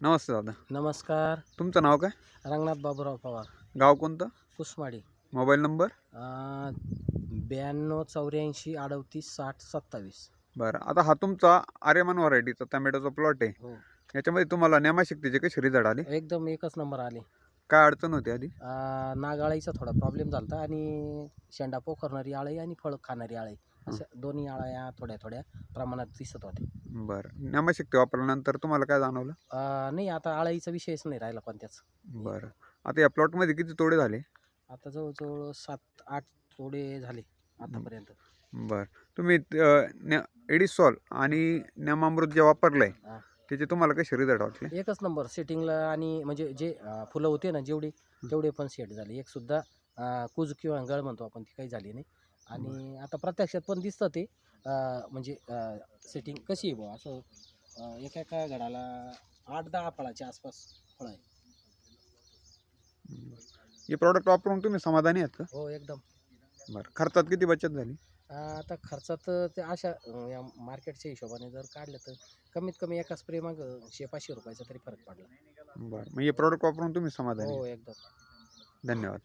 नमस्ते दादा. नमस्कार. तुमचं नाव काय? रंगनाथ बाबूराव पवार. गाव कोणतं? कुसमाडी. Mobile number? ब्याण्णव चौऱ्याऐंशी अडतीस साठ सत्तावीस. बरं. आता हा तुमचा आर्यमान व्हरायटीचा टमॅटोचा प्लॉट आहे. हो. याच्यामध्ये तुम्हाला नेमाशक्तीचे कशी रिझल्ट आले? एकदम एकच नंबर आले. काय अडचण होती आधी? अं, नागाळीचा थोडा प्रॉब्लेम झाला होता आणि शेंडा पोखरणारी आळी आणि फळ खाणारी आळी अशा दोन्ही आळ्या थोड्या थोड्या प्रमाणात दिसत होत्या. बरं. नेमाशक्ती वापरल्यानंतर तुम्हाला काय जाणवलं? अं, नाही आता आळीचा विषयच नाही राहिला कोणत्याच बरं. आता या प्लॉटमध्ये किती तोडे झाले? आता जवळजवळ सात आठ तोडे झाले आतापर्यंत. बरं. तुम्ही अं, ने एडिसॉल आणि नेमामृत जे वापरलंय हा. त्याचे तुम्हाला कसे रिझल्ट वाटले? एकच नंबर सेटिंगला आणि म्हणजे जे अं, फुलं होते ना जेवढी तेवढे पण सेट झाले. एक सुद्धा अं, कुज किंवा गळ म्हणतो आपण ती काही झाली नाही. आणि आता प्रत्यक्षात पण दिसतं ते अं, म्हणजे सेटिंग कशी आहे बुवा? असं अं, एका एका घडाला आठ दहा फळाच्या आसपास फळ आहे हे प्रॉडक्ट वापरून तुम्ही समाधानी आहात का? हो एकदम. बरं. खर्चात किती बचत झाली? आता खर्चात ते अशा अं, या मार्केटच्या हिशोबाने जर काढलं तर कमीत कमी एका स्प्रे माग शे पाचशे रुपयाचा तरी फरक पडला. बरं. मग हे प्रॉडक्ट वापरून तुम्ही समाधानी? हो आहे. एकदम. धन्यवाद.